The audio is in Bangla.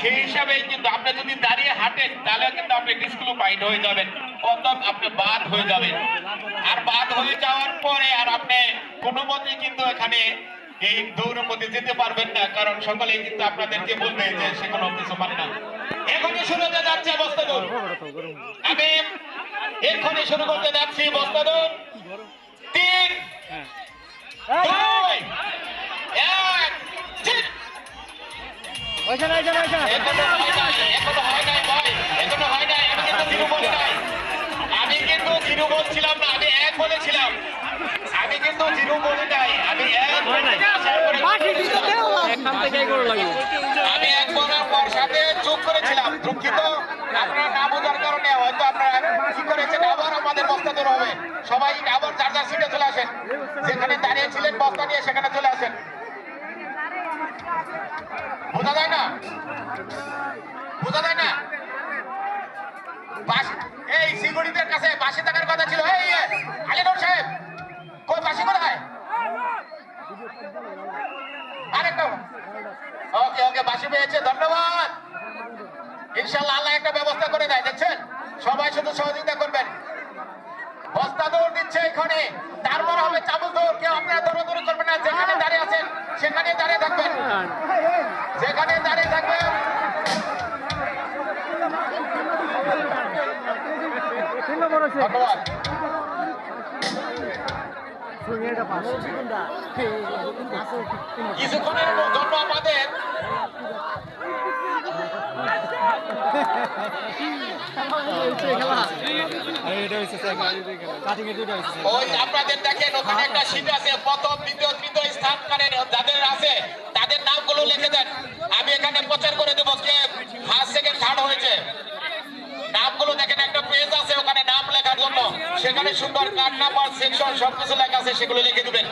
সেই হিসাবে কিন্তু আপনি যদি দাঁড়িয়ে হাঁটেন, তাহলে কিন্তু আপনি ডিসক্লোপাইড হয়ে যাবেন। অর্থাৎ আপনি বাদ হয়ে যাবেন। আর বাদ হয়ে যাওয়ার পরে আর আপনি কোনো মতে কিন্তু এখানে এই দৌড়ের মধ্যে যেতে পারবেন না, কারণ সকলে কিন্তু আপনাদেরকে বলবে যে সে কোনো কিছু মানে না। এখনই শুরু হতে যাচ্ছে বস্তা দৌড় আমি এক্ষুনি শুরু করতে যাচ্ছি বস্তা দৌড় ওইখানে ওইখানে ওইখানে। এখনও হয় নাই, এখনও হয় নাই ভাই, এখনও হয় নাই, আমি কিন্তু জিরো বলি আমি কিন্তু জিরো বলছিলাম না আমি এক বলেছিলাম। আমি কিন্তু জিরো বলি নাই আমি এক আশায় করেছি। এখান থেকেই করে লাগবে আমি এক বলার পর সাথে চুপ করেছিলাম দুঃখিত। আপনারা না বোঝার কারণে হয়তো আপনারা কি করেছেন আবার আমাদের বস্তা দূর হবে। সবাই আবার যার যার সিটে চলে আসেন। যেখানে দাঁড়িয়ে ছিলেন বস্তা নিয়ে সেখানে চলে আসেন বোঝা যায় না বোঝা যায় না? এই সিকিউরিটির কাছে বাসে থাকার কথা ছিল। এই আলিনুর সাহেব, কই বাসি কোথায়? আল্লাহ একটা ব্যবস্থা করে দেয়, দেখছেন? সবাই শুধু সহযোগিতা করবেন। বস্তা দৌড় দিচ্ছে এখানে। তারপর হবে চাবুক দৌড়। কেউ আপনারা দৌড়াদৌড়ি করবেন না। যেখানে দাঁড়িয়ে আছেন সেখানে দাঁড়িয়ে থাকবেন। যেখানে দাঁড়িয়ে থাকবেন কিছুক্ষণের জন্য আমাদের ওই আপনাদের দেখেন ওখানে একটা সিট আছে। প্রথম দ্বিতীয় তৃতীয় স্থানকারের যাদের আছে তাদের নামগুলো লিখে দেন আমি এখানে প্রচার করে দেবো কে ফার্স্ট সেকেন্ড থার্ড হয়েছে নামগুলো দেখেন একটা পেজ আছে ওখানে নাম লেখার জন্য সেখানে সুপার কার্ড নাম্বার সেকশন সবকিছু লেখা আছে সেগুলো লিখে দিবেন।